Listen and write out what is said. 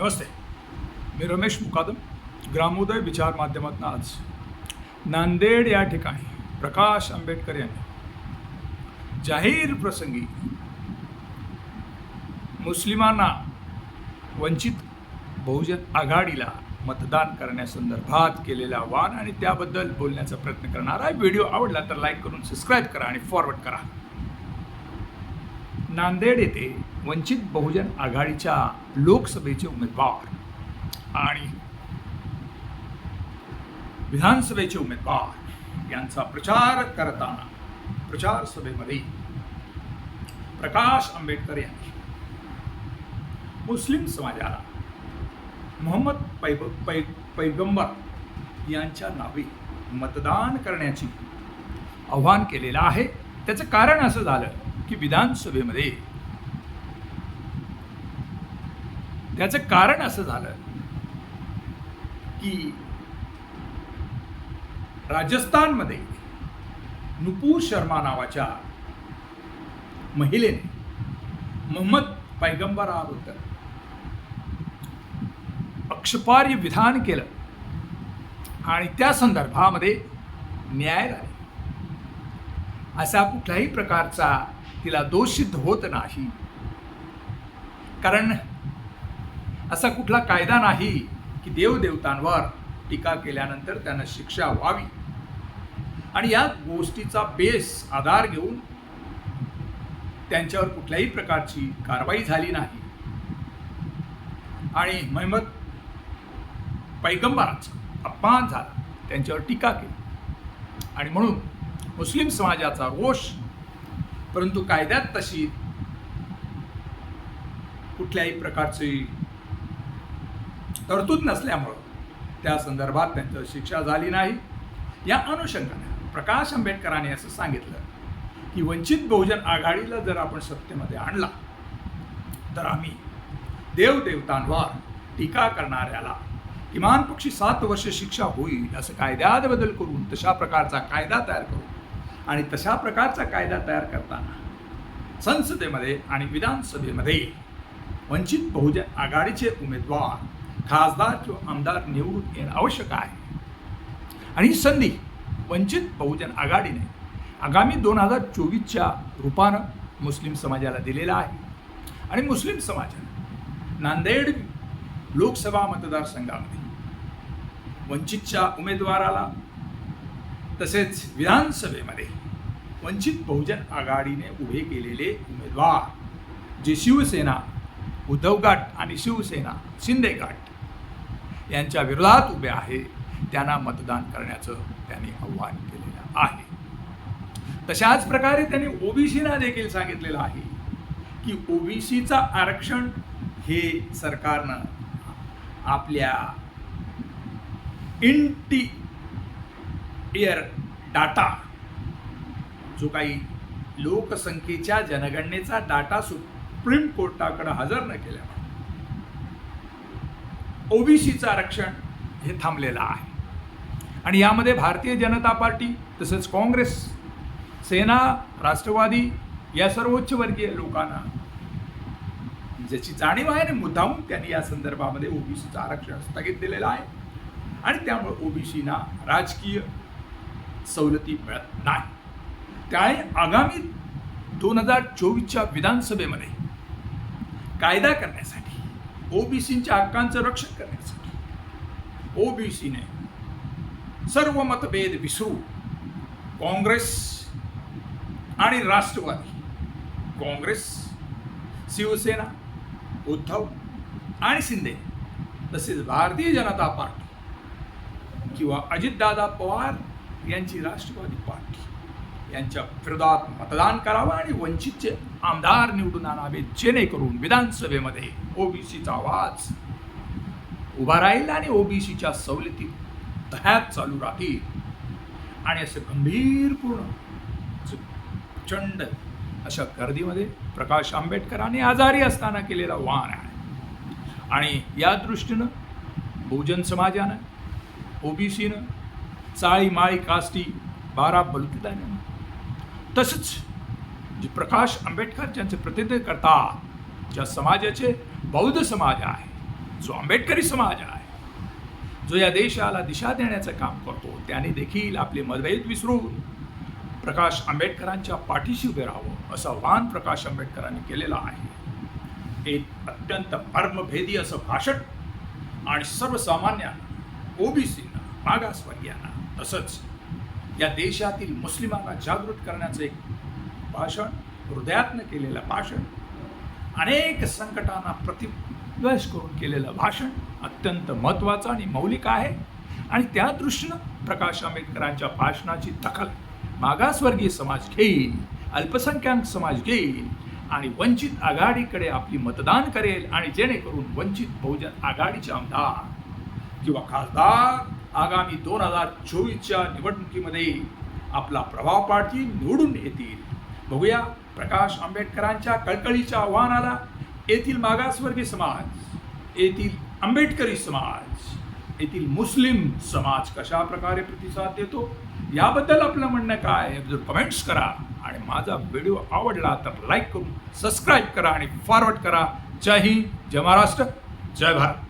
नमस्ते मी रमेश मुकादम ग्रामोदय विचार माध्यमातून आज नांदेड या ठिकाणी प्रकाश आंबेडकर यांनी जाहीर प्रसंगी मुस्लिमांना वंचित बहुजन आघाडीला मतदान करण्यासंदर्भात केलेलं आव्हान आणि त्याबद्दल बोलण्याचा प्रयत्न करणार आहे व्हिडिओ आवडला तर लाईक करून सबस्क्राईब करा आणि फॉरवर्ड करा. नांदेड येथे वंचित बहुजन आघाडीच्या लोकसभेचे उमेदवार आणि विधानसभेचे उमेदवार यांचा प्रचार करताना प्रचार सभेमध्ये प्रकाश आंबेडकर यांनी मुस्लिम समाजाला मोहम्मद पैब पै पैगंबर यांच्या नावे मतदान करण्याची आव्हान केलेलं आहे. त्याचं कारण असं झालं की विधानसभेमध्ये त्याचं कारण असं झालं की राजस्थानमध्ये नुपूर शर्मा नावाच्या महिलेने मोहम्मद पैगंबराबद्दल अक्षपार्य विधान केलं. आणि त्या संदर्भामध्ये न्यायालय असा कुठल्याही प्रकारचा तिला दोष सिद्ध होत नाही. कारण असा कुठला कायदा नाही की देवदेवतांवर टीका केल्यानंतर त्यांना शिक्षा व्हावी. आणि या गोष्टीचा बेस आधार घेऊन त्यांच्यावर कुठल्याही प्रकारची कारवाई झाली नाही. आणि महमद पैगंबराचा अपमान झाला त्यांच्यावर टीका केली. आणि म्हणून मुस्लिम समाजाचा रोष परंतु कायद्यात तशी कुठल्याही प्रकारची तरतूद नसल्यामुळं त्या संदर्भात त्यांचं शिक्षा झाली नाही. या अनुषंगाने प्रकाश आंबेडकरांनी असं सांगितलं की वंचित बहुजन आघाडीला जर आपण सत्तेमध्ये आणला तर आम्ही देवदेवतांवर टीका करणाऱ्याला किमान पक्षी सात वर्ष शिक्षा होईल असं कायद्यात बदल करून तशा प्रकारचा कायदा तयार करू. आणि तशा प्रकारचा कायदा तयार करताना संसदेमध्ये आणि विधानसभेमध्ये वंचित बहुजन आघाडीचे उमेदवार खासदार किंवा आमदार निवडून येणं आवश्यक आहे. आणि ही संधी वंचित बहुजन आघाडीने आगामी दोन हजार चोवीसच्या रूपानं मुस्लिम समाजाला दिलेला आहे. आणि मुस्लिम समाजानं नांदेड लोकसभा मतदारसंघामध्ये वंचितच्या उमेदवाराला तसेच विधानसभेमध्ये वंचित बहुजन आघाडीने उभे केलेले उमेदवार जे शिवसेना उद्धव गट आणि शिवसेना शिंदे गट यांच्या विरोधात उभे आहे त्यांना मतदान करण्याचं त्यांनी आव्हान केलेलं आहे. तशाच प्रकारे त्यांनी ओबीसीना देखील सांगितलेलं आहे की ओबीसीचा आरक्षण हे सरकारनं आपल्या इंटियर डाटा जो काही लोकसंख्येच्या जनगणनेचा डाटा सुप्रीम कोर्टाकडे हजर न केल्या ओबीसीचं आरक्षण हे थांबलेलं आहे. आणि यामध्ये भारतीय जनता पार्टी तसेच काँग्रेस सेना राष्ट्रवादी या सर्वोच्च वर्गीय लोकांना ज्याची जाणीव आहे आणि मुद्दाहून त्यांनी या संदर्भामध्ये ओबीसीचं आरक्षण स्थगित दिलेलं आहे. आणि त्यामुळे ओबीसीना राजकीय सवलती मिळत नाही. त्यामुळे आगामी दोन हजार चोवीसच्या विधानसभेमध्ये कायदा करण्यासाठी ओबीसीच्या हक्कांचं रक्षण करण्यासाठी ओबीसीने सर्व मतभेद विसरू काँग्रेस आणि राष्ट्रवादी काँग्रेस शिवसेना उद्धव आणि शिंदे तसेच भारतीय जनता पार्टी किंवा अजितदादा पवार यांची राष्ट्रवादी पार्टी. यांच्या विरोधात मतदान करावं आणि वंचितचे आमदार निवडून आणावे जेणेकरून विधानसभेमध्ये ओबीसीचा आवाज उभा राहील आणि ओबीसीच्या सवलती दह्यात चालू राहील आणि असं गंभीरपूर्ण असं प्रचंड अशा गर्दीमध्ये प्रकाश आंबेडकरांनी आजारी असताना केलेला वाण आहे. आणि या दृष्टीनं बहुजन समाजानं ओबीसीनं चाळी माळी काष्टी बारा बलुतेदारानं तसंच जे प्रकाश आंबेडकर ज्यांचे प्रतिनिधित्व करतात ज्या समाजाचे बौद्ध समाज आहे जो आंबेडकरी समाज आहे जो या देशाला दिशा देण्याचं काम करतो त्याने देखील आपले मतभेद विसरून प्रकाश आंबेडकरांच्या पाठीशी उभे राहावं असं आवाहन प्रकाश आंबेडकरांनी केलेलं आहे. एक अत्यंत मर्मभेदी असं भाषण आणि सर्वसामान्य ओबीसीनं मागासवर्गीयांना. तसंच या देशातील मुस्लिमांना जागृत करण्याचं एक भाषण हृदयातनं केलेलं भाषण अनेक संकटांना प्रतिवेश करून केलेलं भाषण अत्यंत महत्त्वाचं आणि मौलिक आहे. आणि त्या दृष्टीनं प्रकाश आंबेडकरांच्या भाषणाची दखल मागासवर्गीय समाज घेईल अल्पसंख्याक समाज घेईल आणि वंचित आघाडीकडे आपली मतदान करेल आणि जेणेकरून वंचित बहुजन आघाडीचे आमदार किंवा खासदार आगामी दोन हजार चोवीसच्या निवडणुकीमध्ये आपला प्रभाव पाडतील निवडून येतील. बघूया प्रकाश आंबेडकरांच्या कळकळीच्या आव्हानाला येथील मागासवर्गीय समाज येथील आंबेडकरी समाज येथील मुस्लिम समाज कशा प्रकारे प्रतिसाद देतो? याबद्दल आपलं म्हणणं काय जर कमेंट्स करा आणि माझा व्हिडिओ आवडला तर लाईक करून सबस्क्राईब करा आणि फॉरवर्ड करा. जय हिंद जय महाराष्ट्र जय भारत.